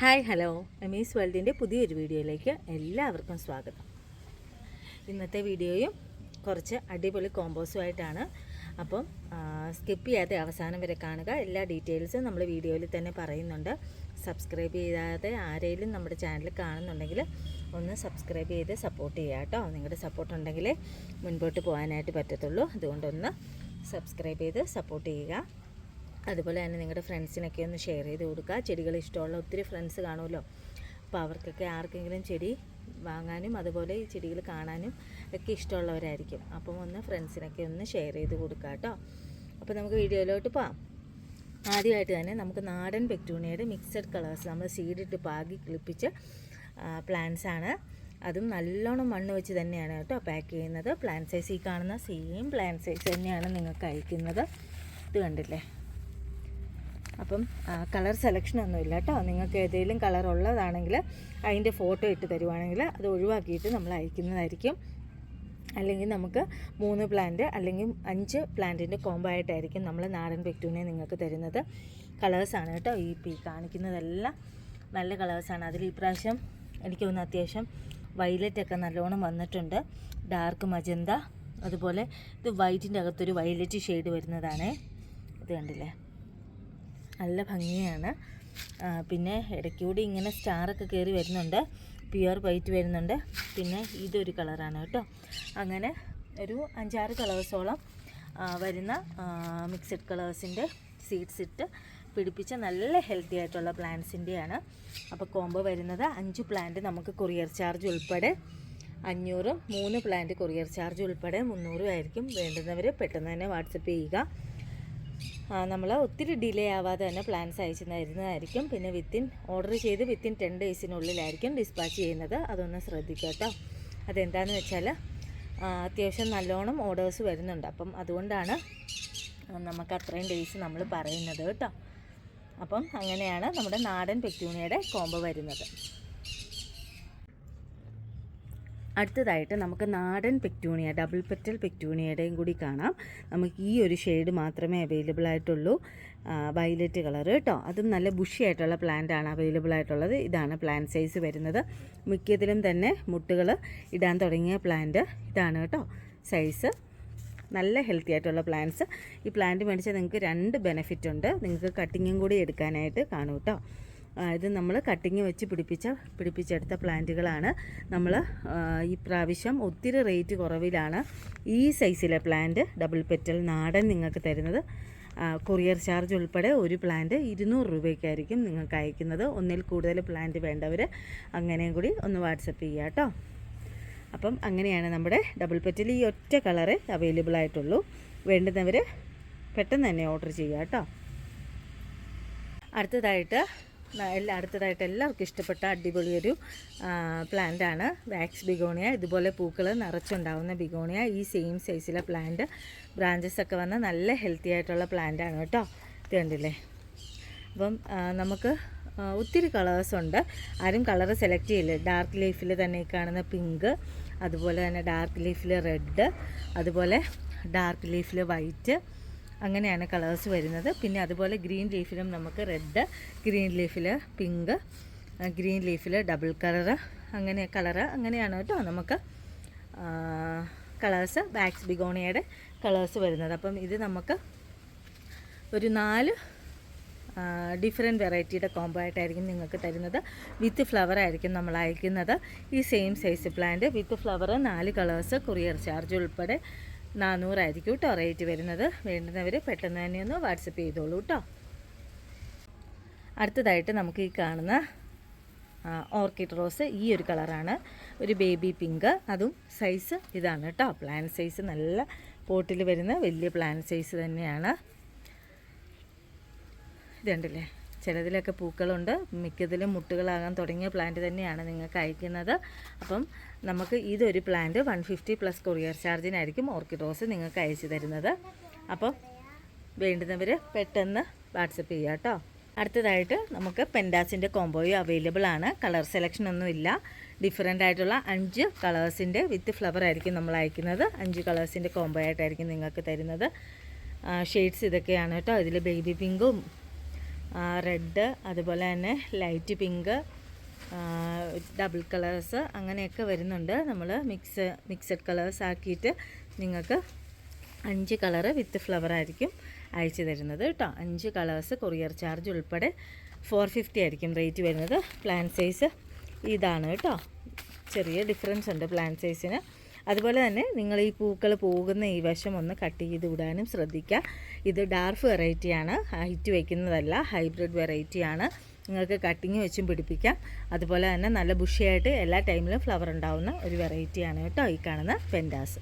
Hi hello. എമീസ് വേൾഡിന്റെ പുതിയൊരു വീഡിയോയിലേക്ക് എല്ലാവർക്കും സ്വാഗതം. ഇന്നത്തെ വീഡിയോയും കുറച്ച് അടിപൊളി കോമ്പോസുമായിട്ടാണ്. അപ്പം സ്കിപ്പ് ചെയ്യാതെ അവസാനം വരെ കാണുക. എല്ലാ ഡീറ്റെയിൽസും നമ്മൾ വീഡിയോയിൽ തന്നെ പറയുന്നുണ്ട്. സബ്സ്ക്രൈബ് ചെയ്യാതെ ആരെങ്കിലും നമ്മുടെ ചാനൽ കാണുന്നുണ്ടെങ്കിൽ ഒന്ന് സബ്സ്ക്രൈബ് ചെയ്ത് സപ്പോർട്ട് ചെയ്യുക കേട്ടോ. നിങ്ങളുടെ സപ്പോർട്ട് ഉണ്ടെങ്കിലേ മുൻപോട്ട് പോകാനായിട്ട് പറ്റത്തുള്ളൂ. അതുകൊണ്ടൊന്ന് സബ്സ്ക്രൈബ് ചെയ്ത് സപ്പോർട്ട് ചെയ്യുക. അതുപോലെ തന്നെ നിങ്ങളുടെ ഫ്രണ്ട്സിനൊക്കെ ഒന്ന് ഷെയർ ചെയ്ത് കൊടുക്കുക. ചെടികൾ ഇഷ്ടമുള്ള ഒത്തിരി ഫ്രണ്ട്സ് കാണുമല്ലോ. അപ്പോൾ അവർക്കൊക്കെ ആർക്കെങ്കിലും ചെടി വാങ്ങാനും അതുപോലെ ഈ ചെടികൾ കാണാനും ഒക്കെ ഇഷ്ടമുള്ളവരായിരിക്കും. അപ്പം ഒന്ന് ഫ്രണ്ട്സിനൊക്കെ ഒന്ന് ഷെയർ ചെയ്ത് കൊടുക്കുക കേട്ടോ. അപ്പോൾ നമുക്ക് വീഡിയോയിലോട്ട് പോകാം ആദ്യമായിട്ട് തന്നെ നമുക്ക് നാടൻ പെക്ടൂണിയയുടെ മിക്സഡ് കളേഴ്സ് നമ്മൾ സീഡിട്ട് പാകി കിളിപ്പിച്ച പ്ലാന്റ്സ് ആണ്. അതും നല്ലോണം മണ്ണ് വെച്ച് തന്നെയാണ് കേട്ടോ പാക്ക് ചെയ്യുന്നത്. പ്ലാന്റ് സൈസ് ഈ കാണുന്ന സെയിം പ്ലാന്റ് സൈസ് തന്നെയാണ് നിങ്ങൾക്ക് അയക്കുന്നത്. ഇത് കണ്ടില്ലേ? അപ്പം കളർ സെലക്ഷൻ ഒന്നുമില്ല കേട്ടോ നിങ്ങൾക്ക് ഏതെങ്കിലും കളർ ഉള്ളതാണെങ്കിൽ അതിന്റെ ഫോട്ടോ ഇട്ട് തരുവാണെങ്കിൽ അത് ഒഴിവാക്കിയിട്ട് നമ്മൾ അയക്കുന്നതായിരിക്കും. അല്ലെങ്കിൽ നമുക്ക് മൂന്ന് പ്ലാന്റ് അല്ലെങ്കിൽ അഞ്ച് പ്ലാന്റിന്റെ കോംബോ ആയിട്ടായിരിക്കും നമ്മൾ നാടൻ പെക്ടൂനെ നിങ്ങൾക്ക് തരുന്നത്. കളേഴ്സാണ് കേട്ടോ ഈ പി കാണിക്കുന്നതെല്ലാം നല്ല കളേഴ്സാണ് അതിൽ ഈ പ്രാവശ്യം എനിക്ക് തോന്നുന്നു അത്യാവശ്യം വയലറ്റ് ഒക്കെ നല്ലോണം വന്നിട്ടുണ്ട്. ഡാർക്ക് മജന്ത അതുപോലെ ഇത് വൈറ്റിന്റെ അകത്തൊരു വയലറ്റ് ഷെയ്ഡ് വരുന്നതാണ്. ഇത് കണ്ടില്ലേ? നല്ല ഭംഗിയാണ്. പിന്നെ ഇടയ്ക്കൂടി ഇങ്ങനെ സ്റ്റാറൊക്കെ കയറി വരുന്നുണ്ട്. പ്യുവർ വൈറ്റ് വരുന്നുണ്ട്. പിന്നെ ഇതൊരു കളറാണ് കേട്ടോ. അങ്ങനെ ഒരു അഞ്ചാറ് കളേഴ്സോളം വരുന്ന മിക്സഡ് കളേഴ്സിന്റെ സീഡ്സ് ഇട്ട് പിടിപ്പിച്ച നല്ല ഹെൽത്തി ആയിട്ടുള്ള പ്ലാന്റ്സിന്റെയാണ് അപ്പോൾ കോംബോ വരുന്നത് അഞ്ച് പ്ലാന്റ് നമുക്ക് കൊറിയർ ചാർജ് ഉൾപ്പെടെ. അഞ്ഞൂറും മൂന്ന് പ്ലാന്റ് കൊറിയർ ചാർജ് ഉൾപ്പെടെ മുന്നൂറും ആയിരിക്കും വേണ്ടുന്നവർ പെട്ടെന്ന് തന്നെ വാട്സപ്പ് ചെയ്യുക. നമ്മൾ ഒത്തിരി ഡിലേ ആവാതെ തന്നെ പ്ലാൻസ് അയച്ചു തരുന്നതായിരിക്കും പിന്നെ വിത്തിൻ ഓർഡർ ചെയ്ത് വിത്തിൻ ടെൻ ഡേയ്സിനുള്ളിലായിരിക്കും ഡിസ്പാച്ച് ചെയ്യുന്നത്. അതൊന്ന് ശ്രദ്ധിക്കുക കേട്ടോ അതെന്താണെന്ന് വെച്ചാൽ അത്യാവശ്യം നല്ലോണം ഓർഡേഴ്സ് വരുന്നുണ്ട്. അപ്പം അതുകൊണ്ടാണ് നമുക്ക് അത്രയും ഡേയ്സ് നമ്മൾ പറയുന്നത് കേട്ടോ അപ്പം അങ്ങനെയാണ് നമ്മുടെ നാടൻ പെറ്റൂണിയുടെ കോംബോ വരുന്നത്. അടുത്തതായിട്ട് നമുക്ക് നാടൻ പെക്ടൂണിയ ഡബിൾ പെറ്റൽ പെക്ടൂണിയയുടെയും കൂടി കാണാം. നമുക്ക് ഈ ഒരു ഷെയ്ഡ് മാത്രമേ അവൈലബിൾ ആയിട്ടുള്ളൂ. വയലറ്റ് കളർ കേട്ടോ അതും നല്ല ബുഷി ആയിട്ടുള്ള പ്ലാന്റ് ആണ് അവൈലബിൾ ആയിട്ടുള്ളത്. ഇതാണ് പ്ലാന്റ് സൈസ് വരുന്നത്. മിക്കതിലും തന്നെ മുട്ടുകൾ ഇടാൻ തുടങ്ങിയ പ്ലാന്റ് ഇതാണ് കേട്ടോ സൈസ് നല്ല ഹെൽത്തി ആയിട്ടുള്ള പ്ലാന്റ്സ് ഈ പ്ലാന്റ് മേടിച്ചാൽ നിങ്ങൾക്ക് രണ്ട് ബെനിഫിറ്റ് ഉണ്ട്. നിങ്ങൾക്ക് കട്ടിങ്ങും കൂടി എടുക്കാനായിട്ട് കാണും കേട്ടോ ഇത് നമ്മൾ കട്ടിങ് വെച്ച് പിടിപ്പിച്ച പിടിപ്പിച്ചെടുത്ത പ്ലാന്റുകളാണ്. നമ്മൾ ഈ പ്രാവശ്യം ഒത്തിരി റേറ്റ് കുറവിലാണ് ഈ സൈസിലെ പ്ലാന്റ് ഡബിൾ പെറ്റൽ നാടൻ നിങ്ങൾക്ക് തരുന്നത്. കൊറിയർ ചാർജ് ഉൾപ്പെടെ ഒരു പ്ലാന്റ് ഇരുന്നൂറ് രൂപയ്ക്കായിരിക്കും നിങ്ങൾക്ക് അയക്കുന്നത്. ഒന്നിൽ കൂടുതൽ പ്ലാന്റ് വേണ്ടവർ അങ്ങനെയും കൂടി ഒന്ന് വാട്സപ്പ് ചെയ്യുക കേട്ടോ. അപ്പം അങ്ങനെയാണ് നമ്മുടെ ഡബിൾ പെറ്റിൽ ഈ ഒറ്റ കളറ് അവൈലബിൾ ആയിട്ടുള്ളൂ. വേണ്ടുന്നവർ പെട്ടെന്ന് തന്നെ ഓർഡർ ചെയ്യുക കേട്ടോ. അടുത്തതായിട്ട് എല്ലാ അടുത്തതായിട്ട് എല്ലാവർക്കും ഇഷ്ടപ്പെട്ട അടിപൊളി ഒരു ആണ്. വാക്സ് ബിഗോണിയ ഇതുപോലെ പൂക്കൾ നിറച്ചുണ്ടാവുന്ന ബിഗോണിയ ഈ സെയിം സൈസിലെ പ്ലാന്റ് ബ്രാഞ്ചസ് ഒക്കെ വന്ന നല്ല ഹെൽത്തി ആയിട്ടുള്ള പ്ലാന്റ് ആണ് കേട്ടോ. ഇത് കണ്ടില്ലേ? അപ്പം നമുക്ക് ഒത്തിരി കളേഴ്സ് ഉണ്ട്. ആരും കളർ സെലക്ട് ചെയ്യില്ല. ഡാർക്ക് ലീഫിൽ തന്നെ കാണുന്ന പിങ്ക് അതുപോലെ തന്നെ ഡാർക്ക് ലീഫിൽ റെഡ് അതുപോലെ ഡാർക്ക് ലീഫിൽ വൈറ്റ് അങ്ങനെയാണ് കളേഴ്സ് വരുന്നത്. പിന്നെ അതുപോലെ ഗ്രീൻ ലീഫിലും നമുക്ക് റെഡ് ഗ്രീൻ ലീഫിൽ പിങ്ക് ഗ്രീൻ ലീഫിൽ ഡബിൾ കളറ് അങ്ങനെ കളറ് അങ്ങനെയാണ് കേട്ടോ നമുക്ക് കളേഴ്സ് ബാക്സ് ബിഗോണിയയുടെ കളേഴ്സ് വരുന്നത്. അപ്പം ഇത് നമുക്ക് ഒരു നാല് ഡിഫറെന്റ് വെറൈറ്റിയുടെ കോംബോ ആയിട്ടായിരിക്കും നിങ്ങൾക്ക് തരുന്നത്. വിത്ത് ഫ്ലവർ ആയിരിക്കും നമ്മൾ അയക്കുന്നത്. ഈ same size plant with flower നാല് കളേഴ്സ് കൊറിയർ ചാർജ് ഉൾപ്പെടെ നാനൂറായിരിക്കും കേട്ടോ റേറ്റ് വരുന്നത്. വേണ്ടുന്നവർ പെട്ടെന്ന് തന്നെ ഒന്ന് വാട്സപ്പ് ചെയ്തോളൂ കേട്ടോ. അടുത്തതായിട്ട് നമുക്ക് ഈ കാണുന്ന ഓർക്കിഡ് റോസ് ഈ ഒരു കളറാണ്. ഒരു ബേബി പിങ്ക്. അതും സൈസ് ഇതാണ് കേട്ടോ. പ്ലാൻ സൈസ് നല്ല പോട്ടിൽ വരുന്ന വലിയ പ്ലാൻ സൈസ് തന്നെയാണ്. ഇതുണ്ടല്ലേ? ചിലതിലൊക്കെ പൂക്കളുണ്ട്. മിക്കതിലും മുട്ടുകളാകാൻ തുടങ്ങിയ പ്ലാന്റ് തന്നെയാണ് നിങ്ങൾക്ക് അയക്കുന്നത്. അപ്പം നമുക്ക് ഇതൊരു plant one fifty plus courier ചാർജിനായിരിക്കും orchid rose നിങ്ങൾക്ക് അയച്ചു തരുന്നത്. അപ്പം വേണ്ടുന്നവർ പെട്ടെന്ന് വാട്സപ്പ് ചെയ്യുക കേട്ടോ. അടുത്തതായിട്ട് നമുക്ക് പെൻഡാസിന്റെ കോംബോയും അവൈലബിൾ ആണ്. കളർ സെലക്ഷൻ ഒന്നും ഇല്ല. ഡിഫറെന്റ് ആയിട്ടുള്ള അഞ്ച് കളേഴ്സിന്റെ വിത്ത് ഫ്ലവർ ആയിരിക്കും നമ്മൾ അയക്കുന്നത്. അഞ്ച് കളേഴ്സിന്റെ കോംബോ ആയിട്ടായിരിക്കും നിങ്ങൾക്ക് തരുന്നത്. ഷെയ്ഡ്സ് ഇതൊക്കെയാണ് കേട്ടോ. ഇതിൽ ബേബി പിങ്കും റെഡ് അതുപോലെ തന്നെ ലൈറ്റ് പിങ്ക് ഡബിൾ കളേഴ്സ് അങ്ങനെയൊക്കെ വരുന്നുണ്ട്. നമ്മൾ മിക്സ് മിക്സഡ് കളേഴ്സ് ആക്കിയിട്ട് നിങ്ങൾക്ക് അഞ്ച് കളറ് വിത്ത് ഫ്ലവർ ആയിരിക്കും അയച്ചു തരുന്നത് കേട്ടോ. അഞ്ച് കളേഴ്സ് കൊറിയർ ചാർജ് ഉൾപ്പെടെ ഫോർ ഫിഫ്റ്റി ആയിരിക്കും റേറ്റ് വരുന്നത്. പ്ലാൻ സൈസ് ഇതാണ് കേട്ടോ. ചെറിയ ഡിഫറൻസ് ഉണ്ട് പ്ലാൻ സൈസിന്. അതുപോലെ തന്നെ നിങ്ങൾ ഈ പൂക്കൾ പോകുന്ന ഈ വശം ഒന്ന് കട്ട് ചെയ്ത് വിടാനും ശ്രദ്ധിക്കുക. ഇത് ഡാർഫ് വെറൈറ്റിയാണ് ഹൈറ്റ് വയ്ക്കുന്നതല്ല ഹൈബ്രിഡ് വെറൈറ്റിയാണ് നിങ്ങൾക്ക് കട്ടിങ് വെച്ചും പിടിപ്പിക്കാം. അതുപോലെ തന്നെ നല്ല ബുഷിയായിട്ട് എല്ലാ ടൈമിലും ഫ്ലവർ ഉണ്ടാവുന്ന ഒരു വെറൈറ്റിയാണ് കേട്ടോ ഈ കാണുന്ന പെൻഡാസ്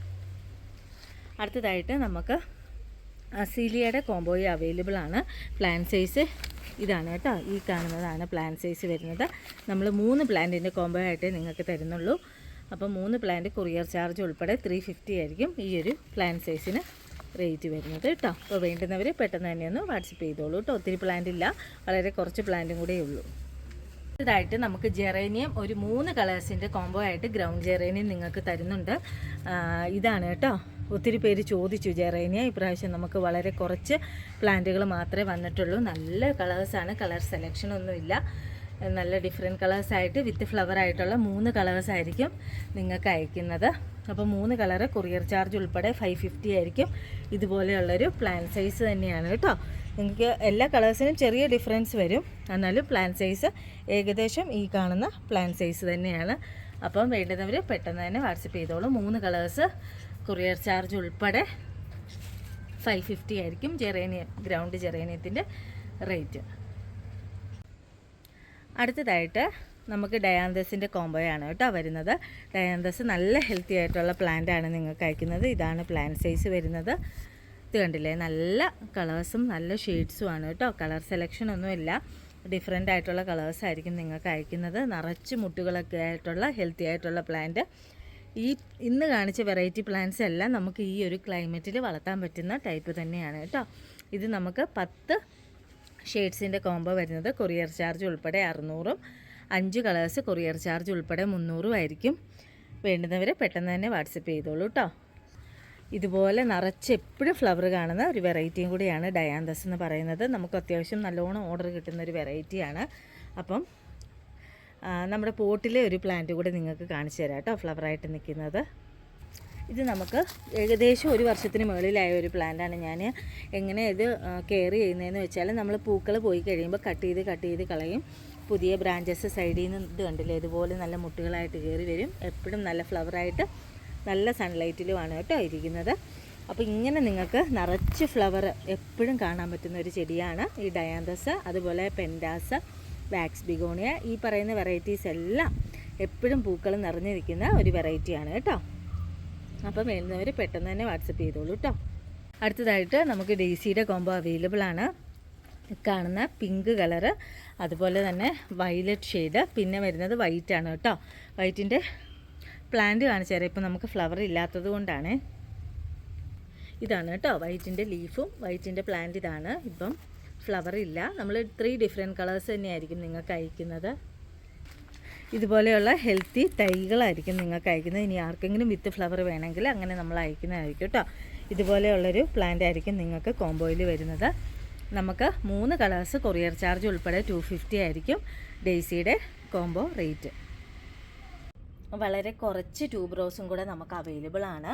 അടുത്തതായിട്ട് നമുക്ക് അസീലിയയുടെ കോംബോയി അവൈലബിൾ ആണ്. പ്ലാൻ സൈസ് ഇതാണ് കേട്ടോ. ഈ കാണുന്നതാണ് പ്ലാൻ സൈസ് വരുന്നത്. നമ്മൾ മൂന്ന് പ്ലാന്റിന്റെ കോംബോ ആയിട്ടേ നിങ്ങൾക്ക് തരുന്നുള്ളൂ. അപ്പോൾ മൂന്ന് പ്ലാന്റ് കൊറിയർ ചാർജ് ഉൾപ്പെടെ ത്രീ ഫിഫ്റ്റി ആയിരിക്കും ഈ ഒരു പ്ലാൻ സൈസിന് റേറ്റ് വരുന്നത് കേട്ടോ അപ്പോൾ വേണ്ടുന്നവർ പെട്ടെന്ന് തന്നെ ഒന്ന് വാട്സപ്പ് ചെയ്തോളൂ കേട്ടോ ഒത്തിരി പ്ലാന്റ് ഇല്ല. വളരെ കുറച്ച് പ്ലാന്റും കൂടെ ഉള്ളൂ. ഇതായിട്ട് നമുക്ക് ജെറേനിയം ഒരു മൂന്ന് കളേഴ്സിന്റെ കോംബോ ആയിട്ട് ഗ്രൗണ്ട് ജെറേനിയം നിങ്ങൾക്ക് തരുന്നുണ്ട്. ഇതാണ് കേട്ടോ ഒത്തിരി പേര് ചോദിച്ചു ജെറേനിയ ഇപ്രാവശ്യം നമുക്ക് വളരെ കുറച്ച് പ്ലാന്റുകൾ മാത്രമേ വന്നിട്ടുള്ളൂ. നല്ല കളേഴ്സാണ് കളർ സെലക്ഷൻ ഒന്നുമില്ല. നല്ല ഡിഫറെന്റ് കളേഴ്സ് ആയിട്ട് വിത്ത് ഫ്ലവർ ആയിട്ടുള്ള മൂന്ന് കളേഴ്സ് ആയിരിക്കും നിങ്ങൾക്ക് അയക്കുന്നത്. അപ്പോൾ മൂന്ന് കളറ് കൊറിയർ ചാർജ് ഉൾപ്പെടെ ഫൈവ് ഫിഫ്റ്റി ആയിരിക്കും. ഇതുപോലെയുള്ളൊരു പ്ലാൻ സൈസ് തന്നെയാണ് കേട്ടോ. നിങ്ങൾക്ക് എല്ലാ കളേഴ്സിനും ചെറിയ ഡിഫറൻസ് വരും. എന്നാലും പ്ലാൻ സൈസ് ഏകദേശം ഈ കാണുന്ന പ്ലാൻ സൈസ് തന്നെയാണ്. അപ്പം വേണ്ടുന്നവർ പെട്ടെന്ന് തന്നെ വാട്സപ്പ് ചെയ്തോളൂ. മൂന്ന് കളേഴ്സ് കൊറിയർ ചാർജ് ഉൾപ്പെടെ ഫൈവ് ഫിഫ്റ്റി ആയിരിക്കും. ജെറേനിയം ഗ്രൗണ്ട് ജെറേനിയത്തിന്റെ റേറ്റ് അടുത്തതായിട്ട് നമുക്ക് ഡയാന്തസിന്റെ കോംബോയാണ് കേട്ടോ വരുന്നത്. ഡയാന്തസ് നല്ല ഹെൽത്തി ആയിട്ടുള്ള പ്ലാന്റ് ആണ് നിങ്ങൾക്ക് അയക്കുന്നത്. ഇതാണ് പ്ലാന്റ് സൈസ് വരുന്നത്. ഇത് കണ്ടില്ലേ? നല്ല കളേഴ്സും നല്ല ഷെയ്ഡ്സും ആണ് കേട്ടോ. കളർ സെലക്ഷൻ ഒന്നുമില്ല. ഡിഫറെന്റ് ആയിട്ടുള്ള കളേഴ്സ് ആയിരിക്കും നിങ്ങൾക്ക് അയക്കുന്നത്. നിറച്ച് മുട്ടുകളൊക്കെ ആയിട്ടുള്ള ഹെൽത്തി ആയിട്ടുള്ള പ്ലാന്റ് ഈ ഇന്ന് കാണിച്ച വെറൈറ്റി പ്ലാന്റ്സ് എല്ലാം നമുക്ക് ഈ ഒരു ക്ലൈമറ്റിൽ വളർത്താൻ പറ്റുന്ന ടൈപ്പ് തന്നെയാണ് കേട്ടോ. ഇത് നമുക്ക് പത്ത് ഷെയ്ഡ്സിന്റെ കോംബോ വരുന്നത് കൊറിയർ ചാർജ് ഉൾപ്പെടെ അറുന്നൂറും അഞ്ച് കളേഴ്സ് കൊറിയർ ചാർജ് ഉൾപ്പെടെ മുന്നൂറും ആയിരിക്കും. വേണ്ടുന്നവർ പെട്ടെന്ന് തന്നെ വാട്സപ്പ് ചെയ്തോളൂ കേട്ടോ ഇതുപോലെ നിറച്ച് എപ്പോഴും ഫ്ലവർ കാണുന്ന ഒരു വെറൈറ്റിയും കൂടിയാണ് ഡയാന്തസ് എന്ന് പറയുന്നത്. നമുക്ക് അത്യാവശ്യം നല്ലോണം ഓർഡർ കിട്ടുന്ന ഒരു വെറൈറ്റിയാണ്. അപ്പം നമ്മുടെ പോട്ടിലെ ഒരു പ്ലാന്റ് കൂടെ നിങ്ങൾക്ക് കാണിച്ചു തരാം കേട്ടോ ഫ്ലവറായിട്ട് നിൽക്കുന്നത്. ഇത് നമുക്ക് ഏകദേശം ഒരു വർഷത്തിന് മുകളിലായ ഒരു പ്ലാന്റാണ് ഞാൻ. എങ്ങനെ ഇത് കെയർ ചെയ്യുന്നതെന്ന് വെച്ചാൽ നമ്മൾ പൂക്കൾ പോയി കഴിയുമ്പോൾ കട്ട് ചെയ്ത് കട്ട് ചെയ്ത് കളയും. പുതിയ ബ്രാഞ്ചസ് സൈഡിൽ നിന്ന് ഇത് കണ്ടില്ലേ? ഇതുപോലെ നല്ല മുട്ടുകളായിട്ട് കയറി വരും. എപ്പോഴും നല്ല ഫ്ലവറായിട്ട് നല്ല സൺലൈറ്റിലുമാണ് കേട്ടോ ഇരിക്കുന്നത്. അപ്പോൾ ഇങ്ങനെ നിങ്ങൾക്ക് നിറച്ച് ഫ്ലവർ എപ്പോഴും കാണാൻ പറ്റുന്ന ഒരു ചെടിയാണ് ഈ ഡയാന്തസ് അതുപോലെ പെൻഡാസ് വാക്സ് ബിഗോണിയ ഈ പറയുന്ന വെറൈറ്റീസ് എല്ലാം എപ്പോഴും പൂക്കൾ നിറഞ്ഞിരിക്കുന്ന ഒരു വെറൈറ്റിയാണ് കേട്ടോ. അപ്പം വരുന്നവർ പെട്ടെന്ന് തന്നെ വാട്സപ്പ് ചെയ്തോളൂ കേട്ടോ അടുത്തതായിട്ട് നമുക്ക് ഡെയ്സിയുടെ കോംബോ അവൈലബിൾ ആണ്. കാണുന്ന പിങ്ക് കളറ് അതുപോലെ തന്നെ വയലറ്റ് ഷെയ്ഡ് പിന്നെ വരുന്നത് വൈറ്റ് ആണ് കേട്ടോ വൈറ്റിന്റെ പ്ലാന്റ് കാണിച്ചു തരാം ഇപ്പം നമുക്ക് ഫ്ലവർ ഇല്ലാത്തത് കൊണ്ടാണ്. ഇതാണ് കേട്ടോ വൈറ്റിന്റെ ലീഫും വൈറ്റിന്റെ പ്ലാന്റ് ഇതാണ്. ഇപ്പം ഫ്ലവർ ഇല്ല. നമ്മൾ ത്രീ ഡിഫറെന്റ് കളേഴ്സ് തന്നെയായിരിക്കും നിങ്ങൾക്ക് അയക്കുന്നത്. ഇതുപോലെയുള്ള ഹെൽത്തി തൈകളായിരിക്കും നിങ്ങൾക്ക് അയക്കുന്നത്. ഇനി ആർക്കെങ്കിലും വിത്ത് ഫ്ലവർ വേണമെങ്കിൽ അങ്ങനെ നമ്മൾ അയക്കുന്നതായിരിക്കും കേട്ടോ ഇതുപോലെയുള്ളൊരു പ്ലാന്റ് ആയിരിക്കും നിങ്ങൾക്ക് കോംബോയിൽ വരുന്നത്. നമുക്ക് മൂന്ന് കളേഴ്സ് കൊറിയർ ചാർജ് ഉൾപ്പെടെ ടു ഫിഫ്റ്റി ആയിരിക്കും ഡെയ്സിയുടെ കോംബോ റേറ്റ് വളരെ കുറച്ച് ട്യൂബ് റോസും കൂടെ നമുക്ക് അവൈലബിൾ ആണ്.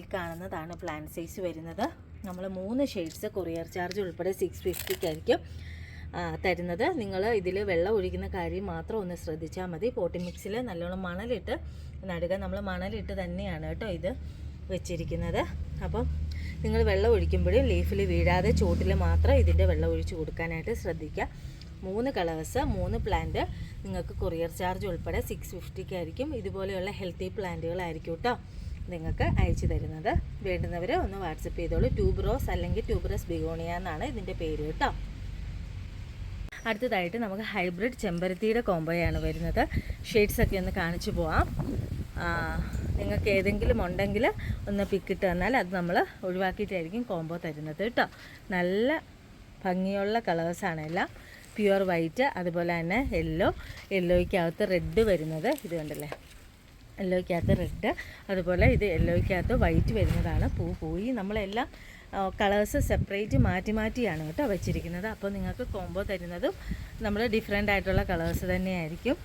ഈ കാണുന്നതാണ് പ്ലാന്റ് സൈസ് വരുന്നത്. നമ്മൾ മൂന്ന് ഷെയ്ഡ്സ് കൊറിയർ ചാർജ് ഉൾപ്പെടെ സിക്സ് ഫിഫ്റ്റിക്കായിരിക്കും തരുന്നത്. നിങ്ങൾ ഇതിൽ വെള്ളം ഒഴിക്കുന്ന കാര്യം മാത്രം ഒന്ന് ശ്രദ്ധിച്ചാൽ മതി. പോട്ടി മിക്സിൽ നല്ലോണം മണലിട്ട് നടുക. നമ്മൾ മണലിട്ട് തന്നെയാണ് കേട്ടോ ഇത് വെച്ചിരിക്കുന്നത്. അപ്പം നിങ്ങൾ വെള്ളം ഒഴിക്കുമ്പോഴും ലീഫിൽ വീഴാതെ ചൂട്ടിൽ മാത്രം ഇതിന്റെ വെള്ളം ഒഴിച്ച് കൊടുക്കാനായിട്ട് ശ്രദ്ധിക്കുക. മൂന്ന് കളേഴ്സ് മൂന്ന് പ്ലാന്റ്. നിങ്ങൾക്ക് കൊറിയർ ചാർജ് ഉൾപ്പെടെ സിക്സ് ഫിഫ്റ്റിക്കായിരിക്കും. ഇതുപോലെയുള്ള ഹെൽത്തി പ്ലാന്റുകളായിരിക്കും കേട്ടോ നിങ്ങൾക്ക് അയച്ചു തരുന്നത്. വേണ്ടുന്നവർ ഒന്ന് വാട്സപ്പ് ചെയ്തോളൂ. ട്യൂബ്രോസ് അല്ലെങ്കിൽ ട്യൂബ്രസ് ബിഗോണിയ എന്നാണ് ഇതിന്റെ പേര് കേട്ടോ. അടുത്തതായിട്ട് നമുക്ക് ഹൈബ്രിഡ് ചെമ്പരത്തിയുടെ കോംബോയാണ് വരുന്നത്. ഷെയ്ഡ്സൊക്കെ ഒന്ന് കാണിച്ചു പോവാം. നിങ്ങൾക്ക് ഏതെങ്കിലും ഉണ്ടെങ്കിൽ ഒന്ന് പിക്കിട്ട് തന്നാൽ അത് നമ്മൾ ഒഴിവാക്കിയിട്ടായിരിക്കും കോംബോ തരുന്നത് കേട്ടോ. നല്ല ഭംഗിയുള്ള കളേഴ്സാണ് എല്ലാം. പ്യുവർ വൈറ്റ് അതുപോലെ തന്നെ യെല്ലോ യെല്ലോയ്ക്കകത്ത് റെഡ് വരുന്നത്. ഇത് കണ്ടല്ലേ? യെല്ലോയ്ക്കകത്ത് റെഡ് അതുപോലെ ഇത് യെല്ലോയ്ക്കകത്ത് വൈറ്റ് വരുന്നതാണ്. പൂ പോയി നമ്മളെല്ലാം കളേഴ്സ് സെപ്പറേറ്റ് മാറ്റി മാറ്റിയാണ് കേട്ടോ വെച്ചിരിക്കുന്നത്. അപ്പോൾ നിങ്ങൾക്ക് കോംബോ തരുന്നതും നമ്മൾ ഡിഫറെന്റ് ആയിട്ടുള്ള കളേഴ്സ് തന്നെയായിരിക്കും.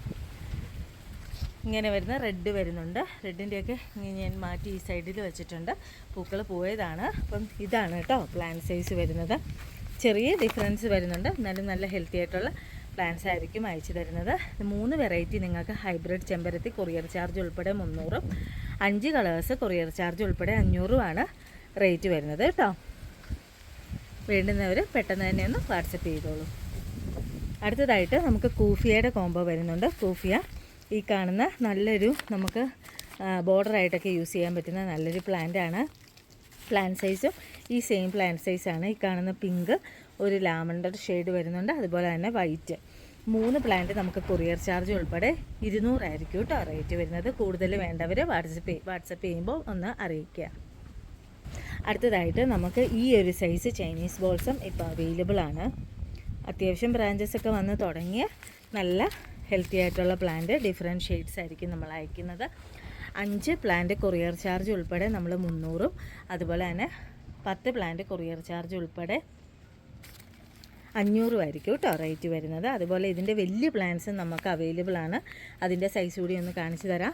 ഇങ്ങനെ വരുന്ന റെഡ് വരുന്നുണ്ട്. റെഡിന്റെയൊക്കെ ഞാൻ മാറ്റി ഈ സൈഡിൽ വെച്ചിട്ടുണ്ട്. പൂക്കൾ പോയതാണ്. അപ്പം ഇതാണ് കേട്ടോ പ്ലാന്റ് സൈസ് വരുന്നത്. ചെറിയ ഡിഫറൻസ് വരുന്നുണ്ട്. എന്നാലും നല്ല ഹെൽത്തി ആയിട്ടുള്ള പ്ലാന്റ്സ് ആയിരിക്കും അയച്ചു തരുന്നത്. മൂന്ന് വെറൈറ്റി നിങ്ങൾക്ക് ഹൈബ്രിഡ് ചെമ്പരത്തി കൊറിയർ ചാർജ് ഉൾപ്പെടെ മുന്നൂറും. അഞ്ച് കളേഴ്സ് കൊറിയർ ചാർജ് ഉൾപ്പെടെ അഞ്ഞൂറുമാണ് റേറ്റ് വരുന്നത് കേട്ടോ. വേണ്ടുന്നവർ പെട്ടെന്ന് തന്നെ ഒന്ന് വാട്സപ്പ് ചെയ്തോളൂ. അടുത്തതായിട്ട് നമുക്ക് കൂഫിയയുടെ കോംബോ വരുന്നുണ്ട്. കൂഫിയ ഈ കാണുന്ന നല്ലൊരു നമുക്ക് ബോർഡറായിട്ടൊക്കെ യൂസ് ചെയ്യാൻ പറ്റുന്ന നല്ലൊരു പ്ലാന്റാണ് പ്ലാന്റ് സൈസും ഈ സെയിം പ്ലാന്റ് സൈസാണ് ഈ കാണുന്ന പിങ്ക് ഒരു ലാവണ്ടർ ഷെയ്ഡ് വരുന്നുണ്ട്. അതുപോലെ തന്നെ വൈറ്റ് മൂന്ന് പ്ലാന്റ് നമുക്ക് കൊറിയർ ചാർജ് ഉൾപ്പെടെ ഇരുന്നൂറായിരിക്കും കേട്ടോ റേറ്റ് വരുന്നത്. കൂടുതൽ വേണ്ടവർ വാട്സപ്പ് വാട്സപ്പ് ചെയ്യുമ്പോൾ ഒന്ന് അറിയിക്കുക. അടുത്തതായിട്ട് നമുക്ക് ഈ ഒരു സൈസ് ചൈനീസ് ബോൾസും ഇപ്പോൾ അവൈലബിൾ ആണ്. അത്യാവശ്യം ബ്രാഞ്ചസ് ഒക്കെ വന്ന് തുടങ്ങിയ നല്ല ഹെൽത്തി ആയിട്ടുള്ള പ്ലാന്റ് ഡിഫറെന്റ് ഷെയ്ഡ്സ് ആയിരിക്കും നമ്മൾ അയക്കുന്നത്. അഞ്ച് പ്ലാന്റ് കൊറിയർ ചാർജ് ഉൾപ്പെടെ നമ്മൾ മുന്നൂറും അതുപോലെ തന്നെ പത്ത് പ്ലാന്റ് കൊറിയർ ചാർജ് ഉൾപ്പെടെ അഞ്ഞൂറും ആയിരിക്കും കേട്ടോ റേറ്റ് വരുന്നത്. അതുപോലെ ഇതിന്റെ വലിയ പ്ലാന്റ്സ് നമുക്ക് അവൈലബിൾ ആണ്. അതിന്റെ സൈസ് കൂടി ഒന്ന് കാണിച്ചു തരാം.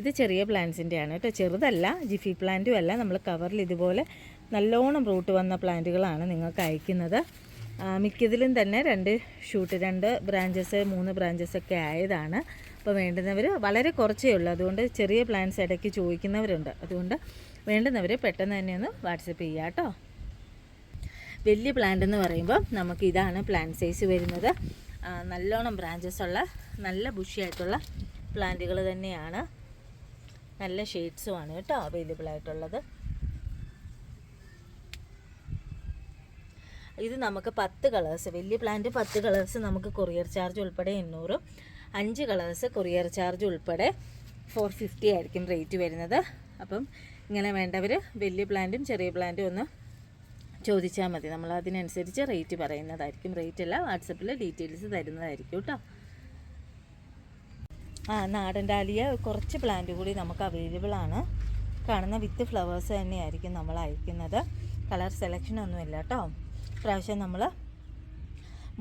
ഇത് ചെറിയ പ്ലാന്റ്സിന്റെ ആണ് കേട്ടോ. ചെറുതല്ല ജിഫി പ്ലാന്റും അല്ല. നമ്മൾ കവറിൽ ഇതുപോലെ നല്ലോണം റൂട്ട് വന്ന പ്ലാന്റുകളാണ് നിങ്ങൾക്ക് അയക്കുന്നത്. മിക്കതിലും തന്നെ രണ്ട് ഷൂട്ട് രണ്ട് ബ്രാഞ്ചസ് മൂന്ന് ബ്രാഞ്ചസ് ഒക്കെ ആയതാണ്. അപ്പോൾ വേണ്ടുന്നവർ വളരെ കുറച്ചേ ഉള്ളൂ. അതുകൊണ്ട് ചെറിയ പ്ലാന്റ്സ് ഇടയ്ക്ക് ചോദിക്കുന്നവരുണ്ട്. അതുകൊണ്ട് വേണ്ടുന്നവർ പെട്ടെന്ന് തന്നെ ഒന്ന് വാട്സപ്പ് ചെയ്യുക കേട്ടോ. വലിയ പ്ലാന്റ് എന്ന് പറയുമ്പോൾ നമുക്ക് ഇതാണ് പ്ലാന്റ് സൈസ് വരുന്നത്. നല്ലോണം ബ്രാഞ്ചസ് ഉള്ള നല്ല ബുഷിയായിട്ടുള്ള പ്ലാന്റുകൾ തന്നെയാണ്. നല്ല ഷെയ്ഡ്സുമാണ് കേട്ടോ അവൈലബിൾ ആയിട്ടുള്ളത്. ഇത് നമുക്ക് പത്ത് കളേഴ്സ് വലിയ പ്ലാന്റ് പത്ത് കളേഴ്സ് നമുക്ക് കൊറിയർ ചാർജ് ഉൾപ്പെടെ എണ്ണൂറും. അഞ്ച് കളേഴ്സ് കൊറിയർ ചാർജ് ഉൾപ്പെടെ ഫോർ ഫിഫ്റ്റി ആയിരിക്കും റേറ്റ് വരുന്നത്. അപ്പം ഇങ്ങനെ വേണ്ടവർ വലിയ പ്ലാന്റും ചെറിയ പ്ലാന്റും ഒന്ന് ചോദിച്ചാൽ മതി. നമ്മൾ അതിനനുസരിച്ച് റേറ്റ് പറയുന്നതായിരിക്കും. റേറ്റ് അല്ല വാട്സപ്പിൽ ഡീറ്റെയിൽസ് തരുന്നതായിരിക്കും കേട്ടോ. ആ നാടൻ ഡാലിയ കുറച്ച് പ്ലാന്റ് കൂടി നമുക്ക് അവൈലബിൾ ആണ്. കാണുന്ന വിത്ത് ഫ്ലവേഴ്സ് തന്നെയായിരിക്കും നമ്മൾ അയക്കുന്നത്. കളർ സെലക്ഷൻ ഒന്നുമില്ല കേട്ടോ പ്രാവശ്യം നമ്മൾ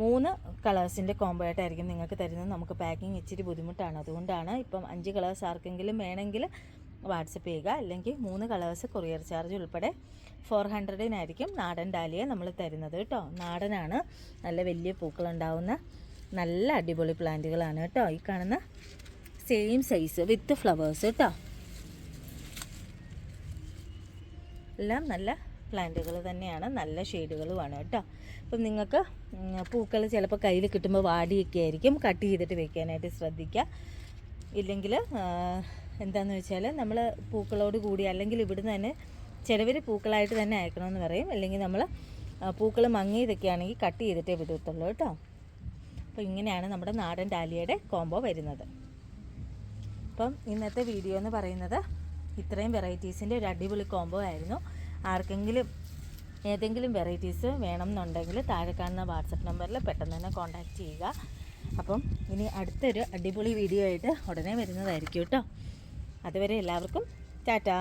മൂന്ന് കളേഴ്സിന്റെ കോംബോ ആയിട്ടായിരിക്കും നിങ്ങൾക്ക് തരുന്നത്. നമുക്ക് പാക്കിംഗ് ഇച്ചിരി ബുദ്ധിമുട്ടാണ്. അതുകൊണ്ടാണ് ഇപ്പം അഞ്ച് കളേഴ്സ് ആർക്കെങ്കിലും വേണമെങ്കിൽ വാട്സപ്പ് ചെയ്യുക. അല്ലെങ്കിൽ മൂന്ന് കളേഴ്സ് കൊറിയർ ചാർജ് ഉൾപ്പെടെ ഫോർ ഹൺഡ്രഡിനായിരിക്കും നാടൻ ഡാലിയ നമ്മൾ തരുന്നത് കേട്ടോ നാടനാണ്. നല്ല വലിയ പൂക്കളുണ്ടാവുന്ന നല്ല അടിപൊളി പ്ലാന്റുകളാണ് കേട്ടോ ഈ കാണുന്ന സെയിം സൈസ് വിത്ത് ഫ്ലവേഴ്സ് കേട്ടോ. എല്ലാം നല്ല പ്ലാന്റുകൾ തന്നെയാണ് നല്ല ഷെയ്ഡുകളുമാണ് കേട്ടോ. അപ്പം നിങ്ങൾക്ക് പൂക്കൾ ചിലപ്പോൾ കയ്യിൽ കിട്ടുമ്പോൾ വാടിയൊക്കെ ആയിരിക്കും കട്ട് ചെയ്തിട്ട് വെക്കാനായിട്ട് ശ്രദ്ധിക്കുക. ഇല്ലെങ്കിൽ എന്താണെന്ന് വെച്ചാൽ നമ്മൾ പൂക്കളോട് കൂടി അല്ലെങ്കിൽ ഇവിടുന്ന് തന്നെ ചിലവർ പൂക്കളായിട്ട് തന്നെ അയക്കണമെന്ന് പറയും. അല്ലെങ്കിൽ നമ്മൾ പൂക്കൾ മങ്ങിയതൊക്കെ ആണെങ്കിൽ കട്ട് ചെയ്തിട്ടേ വിടത്തുള്ളൂ കേട്ടോ. അപ്പോൾ ഇങ്ങനെയാണ് നമ്മുടെ നാടൻ ഡാലിയയുടെ കോംബോ വരുന്നത്. അപ്പം ഇന്നത്തെ വീഡിയോ എന്ന് പറയുന്നത് ഇത്രയും വെറൈറ്റീസിന്റെ ഒരു അടിപൊളി കോംബോ ആയിരുന്നു. ആർക്കെങ്കിലും ഏതെങ്കിലും വെറൈറ്റീസ് വേണം എന്നുണ്ടെങ്കിൽ താഴെ കാണുന്ന വാട്സപ്പ് നമ്പറിൽ പെട്ടെന്ന് തന്നെ കോൺടാക്റ്റ് ചെയ്യുക. അപ്പം ഇനി അടുത്തൊരു അടിപൊളി വീഡിയോ ആയിട്ട് ഉടനെ വരുന്നതായിരിക്കും കേട്ടോ. അതുവരെ എല്ലാവർക്കും ടാറ്റാ.